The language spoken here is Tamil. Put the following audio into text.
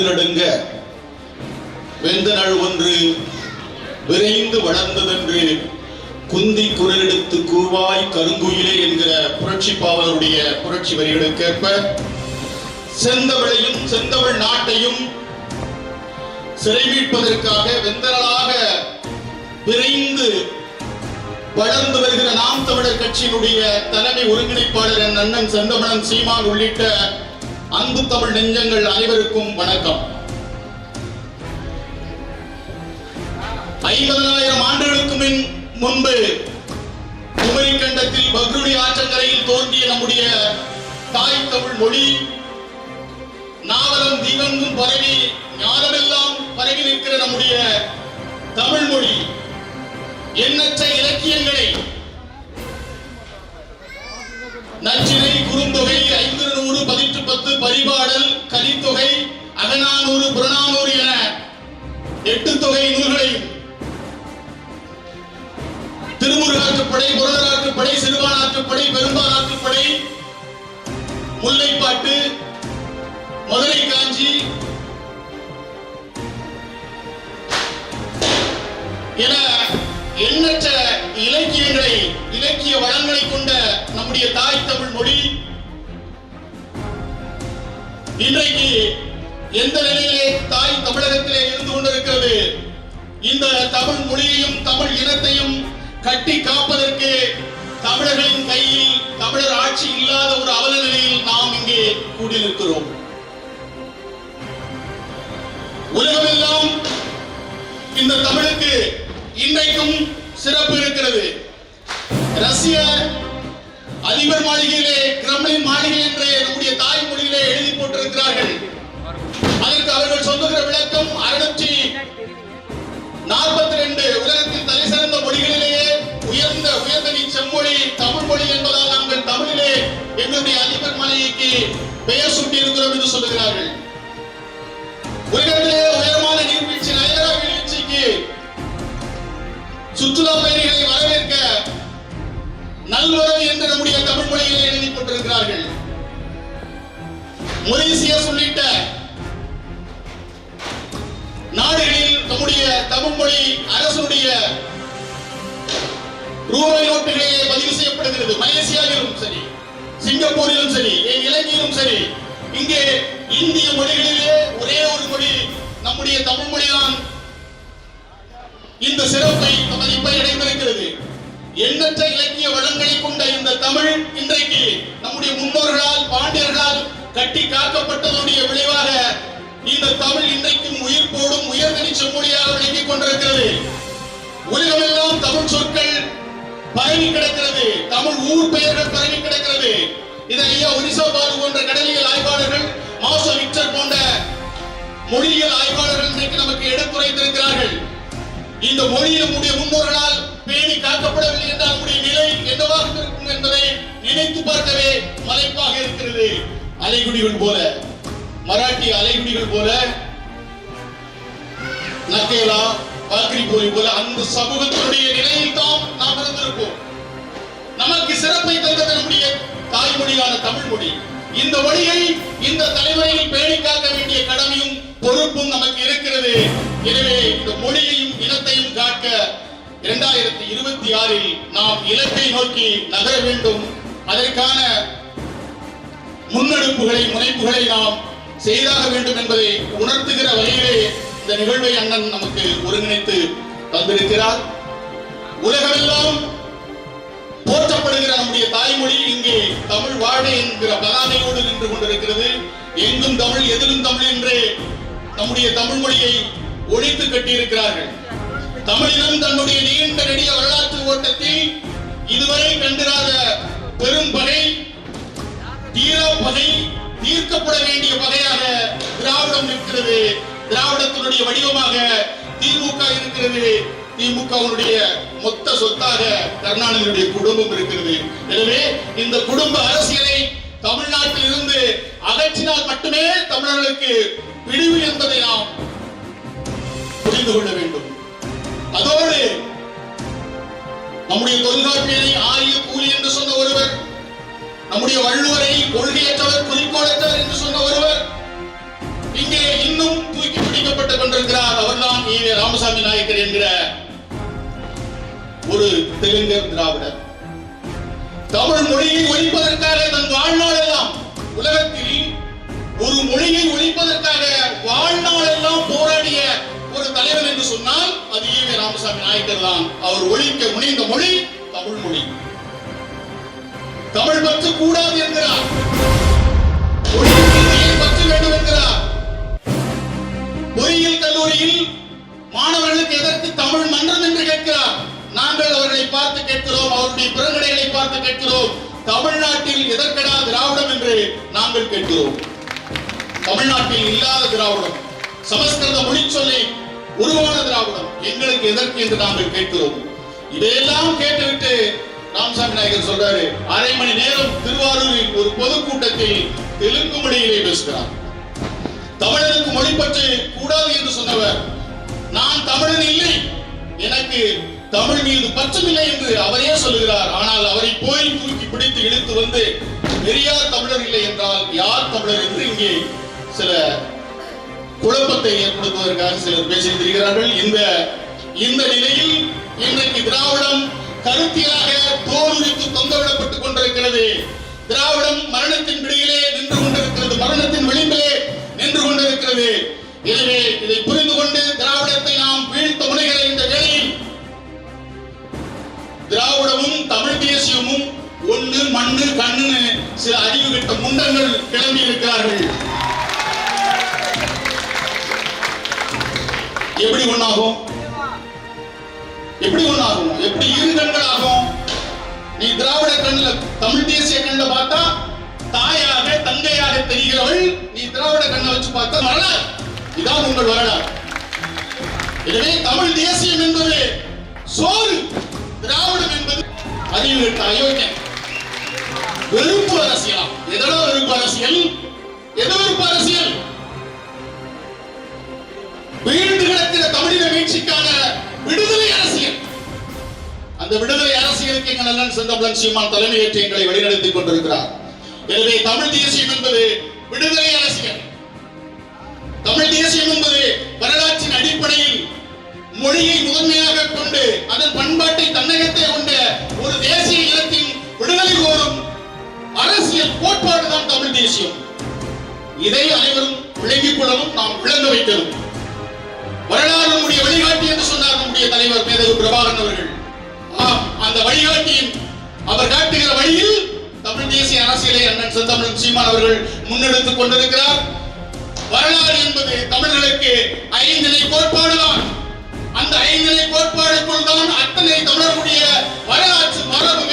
நடுநடுங்க. நாள் ஒன்று விரைந்து வளர்ந்ததென்று குந்தி குரலெடுத்து கூவாய் கருங்குயிலே என்கிற புரட்சி பாவலருடைய புரட்சி வரிகளுக்கேற்ப செந்தவளையும் செந்தவள் நாட்டையும் சிறை மீட்பதற்காக வெந்தரலாக விரைந்து வளர்ந்து வருகிற நாம் தமிழர் கட்சியினுடைய தலைமை ஒருங்கிணைப்பாளர் என் அண்ணன் செந்தமணன் சீமான் உள்ளிட்ட அன்பு தமிழ் நெஞ்சங்கள் அனைவருக்கும் வணக்கம். ஐம்பதனாயிரம் ஆண்டுகளுக்கு முன் முன்பு குமரி கண்டத்தில் பக்ருடி ஆற்றங்கரையில் தோன்றிய நம்முடைய தாய் தமிழ் மொழி நாவலம் தீவெங்கும் பரவி ஞானமெல்லாம் பரவி நிற்கிற நம்முடைய தமிழ் மொழி எண்ணற்ற இலக்கியங்களை நச்சினை குறுந்தொகை ஐந்து மதுரை காஞ்சி என எண்ணற்ற இலக்கியங்களை இலக்கிய வளங்களை கொண்ட நம்முடைய தாய் தமிழ் மொழி இன்றைக்கு எந்த நிலையிலே தாய் தமிழகத்திலே இருந்து கொண்டிருக்கிறது? இந்த தமிழ் மொழியையும் தமிழ் இனத்தையும் கட்டி காப்பதற்கு தமிழர்களின் கையில் தமிழர் ஆட்சி இல்லாத ஒரு அவல நிலையில் நாம் இங்கே கூடியிருக்கிறோம். உலகமெல்லாம் இந்த தமிழுக்கு இன்றைக்கும் சிறப்பு இருக்கிறது. ரஷ்ய அதிபர் மாளிகையிலே கிரம்லின் மாளிகை என்று நம்முடைய தாய்மொழியிலே எழுதி போட்டிருக்கிறார்கள். அதற்கு அவர்கள் சொல்லுகிற விளக்கம் அறுநூற்றி நாற்பத்தி ரெண்டு உலகத்தின் தலை சிறந்த மொழிகளிலேயே உயர்ந்த உயர்ந்த நீ செம்மொழி தமிழ் மொழி என்பதால் நாங்கள் தமிழிலே எங்களுடைய அதிபர் மாளிகைக்கு பெயர் சூட்டி இருக்கிறோம் என்று சொல்லுகிறார்கள். உலகத்திலே உயரமான நீர்வீழ்ச்சி நயரா வீழ்ச்சிக்கு சுற்றுலா பயணிகளை வரவேற்க நல்வரவு என்று நம்முடைய தமிழ் மொழியிலே எழுதி கொண்டிருக்கிறார்கள். மொரீசியஸ் உள்ளிட்ட நாடுகளில் நம்முடைய தமிழ் மொழி அரசுடைய ரூபாய் நோட்டுகளிலே பதிவு செய்யப்படுகிறது. மலேசியாவிலும் சரி சிங்கப்பூரிலும் சரி இலங்கையிலும் சரி இங்கே இந்திய மொழிகளிலே ஒரே ஒரு மொழி நம்முடைய தமிழ் மொழிதான். இந்த சிறப்பை மதிப்பை அடைந்திருக்கிறது எண்ணற்ற இலக்கிய வளங்களை கொண்ட இந்த தமிழ் இன்றைக்கு நம்முடைய முன்னோர்களால் பாண்டியர்களால் கட்டி காக்கப்பட்டதனுடைய விளைவாக இந்த தமிழ் இன்றைக்கும் உயர் உயர்தனி செம்மொழியாக விளங்கிக் கொண்டிருக்கிறது. உலகமெல்லாம் தமிழ் சொற்கள் பரவி கிடக்கிறது. தமிழ் ஊர் பெயர்கள் பரவி கிடக்கிறது. இதை ஐயா ஒரிசா பாலு போன்ற கடலியல் ஆய்வாளர்கள் மாசோ விக்டர் போன்ற மொழியியல் ஆய்வாளர்கள் இன்றைக்கு நமக்கு எடுத்துரைத்திருக்கிறார்கள் இந்த மொழி நம்முடைய முன்னோர்களால் பேணி காக்கப்படவில்லை என்றால் நம்முடைய நிலை என்னவாக இருக்கும் என்பதை நினைத்து பார்க்கவே மலைப்பாக இருக்கிறது. அலைகுடிகள் போல மராட்டி அலைகுடிகள் போல நக்கேலா பாக்கிரி போய் போல அந்த சமூகத்தினுடைய நிலையில் தான் நாம் இருந்திருப்போம். நமக்கு சிறப்பை தந்தது நம்முடைய தாய்மொழியான தமிழ் மொழி இந்த மொழியை இந்த தலைமுறையில் பேணி காக்க வேண்டிய கடமையும் பொறுப்பும் நமக்கு இருக்கிறது. எனவே இந்த மொழியையும் இனத்தையும் காக்க இரண்டாயிரத்தி இருபத்தி ஆறில் நாம் இலக்கை நோக்கி நகர வேண்டும். அதற்கான முன்னெடுப்புகளை முனைப்புகளை நாம் செய்தாக வேண்டும் என்பதை உணர்த்துகிற வகையிலே இந்த நிகழ்வை அண்ணன் நமக்கு ஒருங்கிணைத்து தந்திருக்கிறார். உலகமெல்லாம் போற்றப்படுகிற தாய்மொழி இங்கே தமிழ் வாழ என்கிற பலானையோடு நின்று கொண்டிருக்கிறது. எங்கும் தமிழ் எதிலும் தமிழ் என்று நம்முடைய தமிழ் மொழியை ஒழித்து கட்டியிருக்கிறார்கள். தமிழினம் தன்னுடைய நீண்ட நெடிய வரலாற்று ஓட்டத்தில் இதுவரை கண்டிராத பெரும் பகை தீரா பகை தீர்க்கப்பட வேண்டிய பகையாக திராவிடம் இருக்கிறது. திராவிடத்தினுடைய வடிவமாக திமுக இருக்கிறது. திமுகவுடைய மொத்த சொத்தாக கருணாநிதியுடைய குடும்பம் இருக்கிறது. எனவே இந்த குடும்ப அரசியலை தமிழ்நாட்டில் இருந்து அகற்றினால் மட்டுமே தமிழர்களுக்கு பிடிவு என்பதை நாம் புரிந்து கொள்ள வேண்டும். அதோடு நம்முடைய தொல்காப்பியரை ஆரிய கூலி என்று சொன்ன ஒருவர் நம்முடைய வள்ளுவரை தெலுங்கர் திராவிடர் தமிழ் மொழியை ஒழிப்பதற்காக தன் வாழ்நாளெல்லாம் உலகத்தில் ஒரு மொழியை ஒழிப்பதற்காக வாழ்நாளெல்லாம் போராடிய ஒரு தலைவர் என்று சொன்னால் அது ஈவே ராமசாமி நாயக்கர் தான். அவர் ஒழிக்க முனைந்த மொழி தமிழ் மொழி. தமிழ் பற்று கூடாது என்கிறார். கேட்கிறோம் அவருடைய பிறங்கடைகளை பார்த்து கேட்கிறோம். தமிழ்நாட்டில் எதற்கடா திராவிடம் என்று நாங்கள் கேட்கிறோம். தமிழ்நாட்டில் இல்லாத திராவிடம் சமஸ்கிருத மொழி சொல்லி உருவான திராவிடம் எங்களுக்கு எதற்கு என்று நாங்கள் கேட்கிறோம். இதையெல்லாம் கேட்டுவிட்டு ராம்சாமி நாயகர் சொல்றாரு அரை மணி நேரம் திருவாரூரில் ஒரு பொதுக்கூட்டத்தில் தெலுங்கு மொழியிலே பேசுகிறார். தமிழனுக்கு மொழி பற்று கூடாது என்று சொன்னவர். நான் தமிழன் இல்லை எனக்கு தமிழ் மீது பச்சமில்லை என்று அவரே சொல்லுகிறார். ஆனால் அவரை போய் தூக்கி பிடித்து இழுத்து வந்து பெரியார் தமிழர் இல்லை என்றால் யார் தமிழர் என்று இங்கே சில குழப்பத்தை ஏற்படுத்துவதற்காக சிலர் பேசி திரிகிறார்கள் இந்த இந்த நிலையில் இன்றைக்கு திராவிடம் கருத்தியாக தோலுரித்து தொங்கவிடப்பட்டுக் கொண்டிருக்கிறது. திராவிடம் மரணத்தின் பிடியிலே குண்டங்கள் கிளம்பி இருக்கிறார்கள். எப்படி ஒண்ணாகும்? எப்படி ஒண்ணாகும்? எப்படி இரு கண்கள் ஆகும் நீ திராவிட கண்ணில் தமிழ் தேசிய கண்ண பார்த்தா தாயாக தங்கையாக தெரிகிறவள் நீ திராவிட கண்ணை வச்சு பார்த்தா வரலாறு. இதான் உங்கள் வரலாறு. எனவே தமிழ் தேசியம் என்பது சோறு. திராவிடம் என்பது அறிவு அயோக்கியம் அரசியல் எதிர்ப்பு அரசியல். வீழ்ந்து கிடக்கிற தமிழின மீட்சிக்கான விடுதலை அரசியல். அந்த விடுதலை அரசியலுக்கு எங்கள் அண்ணன் செந்தமிழன் சீமான் தலைமையேற்று எங்களை வழிநடத்திக் கொண்டிருக்கிறார். எனவே தமிழ் தேசியம் என்பது விடுதலை அரசியல். தமிழ் தேசியம் என்பது வரலாற்றின் அடிப்படையில் மொழியை முதன்மையாக கொண்டு அதன் பண்பாட்டை தன்னை இதை அனைவரும் விளங்கிக் கொள்ளவும் நாம் விளங்க வைக்கிறோம் வரலாறு நம்முடைய வழிகாட்டி என்று சொன்னார் நம்முடைய தலைவர் மேதகு பிரபாகரன் அவர்கள். ஆம் அந்த வழிகாட்டியின் அவர் காட்டுகிற வழியில் தமிழ் தேசிய அரசியலை அண்ணன் செந்தமிழன் சீமான் அவர்கள் முன்னெடுத்துக் கொண்டிருக்கிறார். வரலாறு என்பது தமிழர்களுக்கு ஐந்திணை கோட்பாடுதான். அந்த ஐந்திணை கோட்பாடுக்குள் தான் அத்தனை தமிழர்களுடைய வரலாற்று மரபு